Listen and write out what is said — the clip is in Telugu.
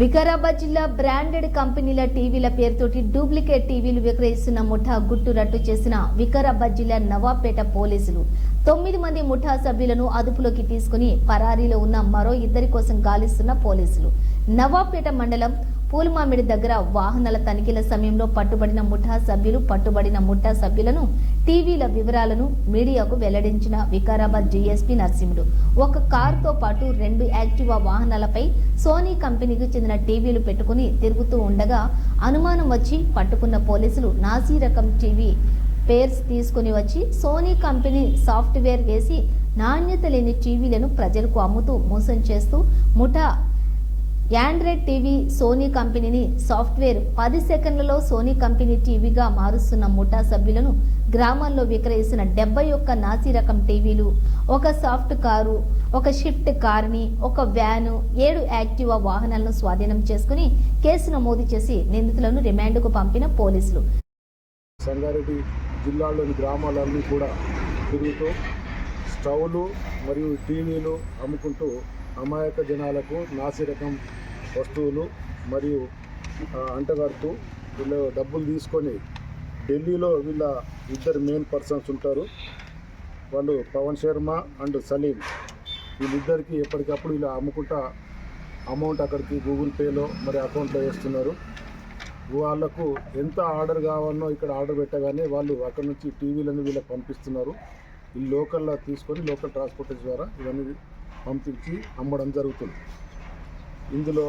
వికారాబాద్ జిల్లా బ్రాండెడ్ కంపెనీల టీవీల పేరుతోటి డూప్లికేట్ టీవీలు విక్రయిస్తున్న ముఠా గుట్టు రట్టు చేసిన వికారాబాద్ జిల్లా నవాబ్పేట పోలీసులు. తొమ్మిది మంది ముఠా సభ్యులను అదుపులోకి తీసుకుని పరారీలో ఉన్న మరో ఇద్దరి కోసం గాలిస్తున్న పోలీసులు. నవాబ్పేట మండలం పూలమామిడి దగ్గర వాహనాల తనిఖీల సమయంలో పట్టుబడిన ముఠా సభ్యులు పట్టుబడిన ముఠా సభ్యులను టీవీల వివరాలను మీడియాకు వెల్లడించిన వికారాబాద్ డీఎస్పీ నరసింహుడు. ఒక కారుతో పాటు రెండు యాక్టివా వాహనాలపై సోనీ కంపెనీకి చెందిన టీవీలు పెట్టుకుని తిరుగుతూ ఉండగా అనుమానం వచ్చి పట్టుకున్న పోలీసులు నాసీ రకం టీవీ పేర్స్ తీసుకుని వచ్చి సోనీ కంపెనీ సాఫ్ట్వేర్ వేసి నాణ్యత లేని టీవీలను ప్రజలకు అమ్ముతూ మోసం చేస్తూ ముఠా యాండ్రాయిడ్ టీవీ సోనీ కంపెనీని సాఫ్ట్వేర్ పది సెకండ్లలో సోనీ కంపెనీ టీవీగా మారుస్తున్న ముఠా సభ్యులను గ్రామాల్లో విక్రయిస్తున్న డెబ్బై ఒక్క నాసీ రకం టీవీలు ఒక సాఫ్ట్ కారు ఒక షిఫ్ట్ కార్ని ఒక వ్యాను ఏడు యాక్టివా వాహనాలను స్వాధీనం చేసుకుని కేసు నమోదు చేసి నిందితులను రిమాండ్కు పంపిన పోలీసులు. సంగారెడ్డి జిల్లాలోని గ్రామాలన్నీ కూడా తిరుగుతూ స్టవ్లు మరియు టీవీలు అమ్ముకుంటూ అమాయక జనాలకు నాసిరకం వస్తువులు మరియు అంటగడుతూ వీళ్ళు డబ్బులు తీసుకొని ఢిల్లీలో వీళ్ళ ఇద్దరు మెయిన్ పర్సన్స్ ఉంటారు. వాళ్ళు పవన్ శర్మ అండ్ సలీం. వీళ్ళిద్దరికి ఎప్పటికప్పుడు ఇలా అమ్ముకుంటా అమౌంట్ అక్కడికి గూగుల్ పేలో మరి అకౌంట్లో వేస్తున్నారు. వాళ్ళకు ఎంత ఆర్డర్ కావాలనో ఇక్కడ ఆర్డర్ పెట్టగానే వాళ్ళు అక్కడ నుంచి టీవీలను వీళ్ళకి పంపిస్తున్నారు. ఈ లోకల్లో తీసుకొని లోకల్ ట్రాన్స్పోర్టేషన్ ద్వారా ఇవన్నీ పంపించి అమ్మడం జరుగుతుంది. ఇందులో